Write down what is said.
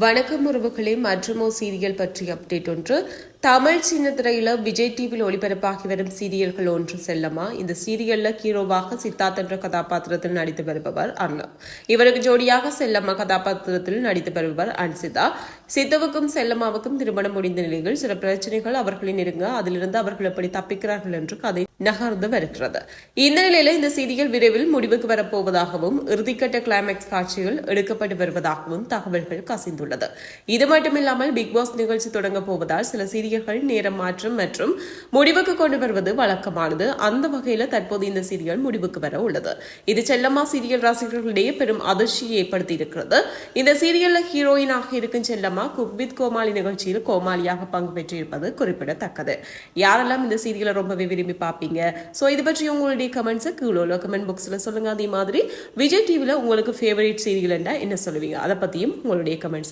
வணக்கம் உறவுகளே மற்றுமோ சீரியல் பற்றிய அப்டேட் ஒன்று. தமிழ் சின்ன திரையில விஜய் டிவியில் ஒளிபரப்பாகி வரும் சீரியல்கள் ஒன்று செல்லமா? இந்த சீரியல்ல ஹீரோவாக சித்தார்த் என்ற கதாபாத்திரத்தில் நடித்து வருபவர் அர்ணவ். இவருக்கு ஜோடியாக செல்லம்மா கதாபாத்திரத்தில் நடித்து வருபவர் அன்சிதா. சித்துவுக்கும் செல்லம்மாவுக்கும் திருமணம் முடிந்த நிலையில் சில பிரச்சனைகள் அவர்களை நெருங்க அதிலிருந்து அவர்கள் எப்படி தப்பிக்கிறார்கள் என்று கதை நகர்ந்து வருகிறது. இந்த நிலையில இந்த சீரியல் விரைவில் முடிவுக்கு வரப்போவதாகவும் இறுதிக்கட்ட கிளைமேக்ஸ் காட்சிகள் எடுக்கப்பட்டு வருவதாகவும் தகவல்கள் கசிந்து கசிந்துள்ளது இது மட்டுமில்லாமல் பிக் பாஸ் நிகழ்ச்சி தொடங்க போவதால் சில சீரியல்கள் நேரம் மாற்றம் மற்றும் முடிவுக்கு கொண்டு வருவது வழக்கமானது. அந்த வகையில் தற்போது இந்த சீரியல் முடிவுக்கு வர உள்ளது. இது செல்லம்மா சீரியல் ரசிகர்களிடையே பெரும் அதிர்ச்சியை ஏற்படுத்தி இருக்கிறது இந்த சீரியல்ல ஹீரோயினாக இருக்கும் செல்லம்மா குக் வித் கோமாளி நிகழ்ச்சியில் கோமாளியாக பங்கு பெற்றிருப்பது குறிப்பிடத்தக்கது. யாரெல்லாம் இந்த சீரியலை ரொம்பவே விரும்பி பார்ப்பீங்க? ஸோ இது பற்றி உங்களுடைய கமெண்ட்ஸை கீழே கமெண்ட் பாக்ஸில் சொல்லுங்க. அதே மாதிரி விஜய் டிவியில் உங்களுக்கு ஃபேவரேட் சீரியல் என்ன சொல்லுவீங்க? அதை பற்றியும் உங்களுடைய கமெண்ட்ஸை